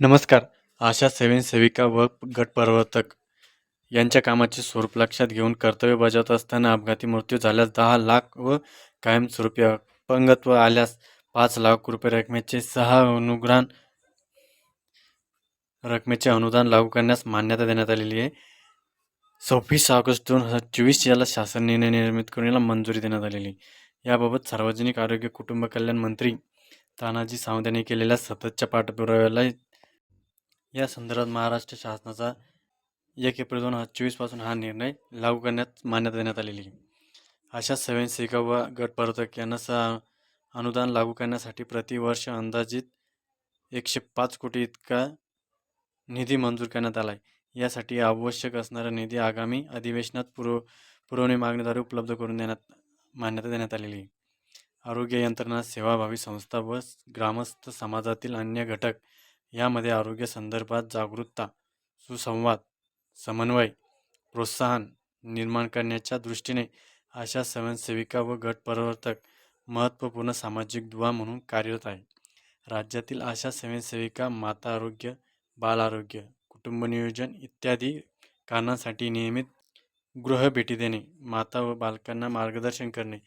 नमस्कार. आशा स्वयंसेविका व गटप्रवर्तक यांच्या कामाचे स्वरूप लक्षात घेऊन कर्तव्य बजावत असताना अपघाती मृत्यू झाल्यास दहा लाख व कायमस्वरूपी अपंगत्व आल्यास पाच लाख रुपये रकमेचे सहा अनुग्रहण रकमेचे अनुदान लागू करण्यास मान्यता देण्यात आलेली आहे. सव्वीस ऑगस्ट दोन हजार चोवीस याला शासन निर्णय निर्मित करून याला मंजुरी देण्यात आलेली आहे. याबाबत सार्वजनिक आरोग्य कुटुंब कल्याण मंत्री तानाजी सावंत यांनी केलेल्या सततच्या पाठपुराव्याला या संदर्भात महाराष्ट्र शासनाचा एक एप्रिल दोन हजार चोवीसपासून हा निर्णय लागू करण्यात मान्यता देण्यात आलेली आहे. अशा स्वयंसेविका व गटप्रवर्तक यांना स अनुदान लागू करण्यासाठी प्रतिवर्ष अंदाजित एकशे पाच कोटी इतका निधी मंजूर करण्यात आला आहे. यासाठी आवश्यक असणारा निधी आगामी अधिवेशनात पुरव पुरवणी मागणीद्वारे उपलब्ध करून देण्यात मान्यता देण्यात आलेली आहे. आरोग्य यंत्रणा सेवाभावी संस्था व ग्रामस्थ समाजातील अन्य घटक यामध्ये आरोग्य संदर्भात जागरूकता सुसंवाद समन्वय प्रोत्साहन निर्माण करण्याच्या दृष्टीने अशा स्वयंसेविका व गटप्रवर्तक महत्त्वपूर्ण सामाजिक दुवा म्हणून कार्यरत आहे. राज्यातील अशा स्वयंसेविका माता आरोग्य बाल आरोग्य कुटुंब नियोजन इत्यादी कारणांसाठी नियमित गृहभेटी देणे माता व बालकांना मार्गदर्शन करणे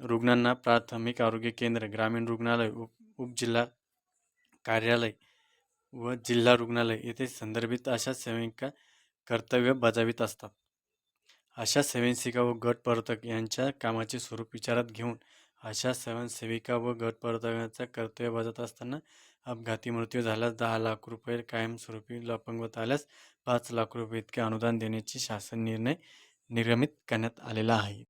रुग्णांना प्राथमिक आरोग्य केंद्र ग्रामीण रुग्णालय उप उपजिल्हा कार्यालय व जिल्हा रुग्णालय येथे संदर्भित अशा सेविका कर्तव्य बजावित असतात. अशा स्वयंसेविका व गटप्रवर्तक यांच्या कामाचे स्वरूप विचारात घेऊन अशा स्वयंसेविका व गटप्रवर्तकांचा कर्तव्य बजावत असताना अपघाती मृत्यू झाल्यास दहा लाख रुपये कायमस्वरूपी अपंगत आल्यास पाच लाख रुपये इतके अनुदान देण्याची शासन निर्णय निर्गमित करण्यात आलेला आहे.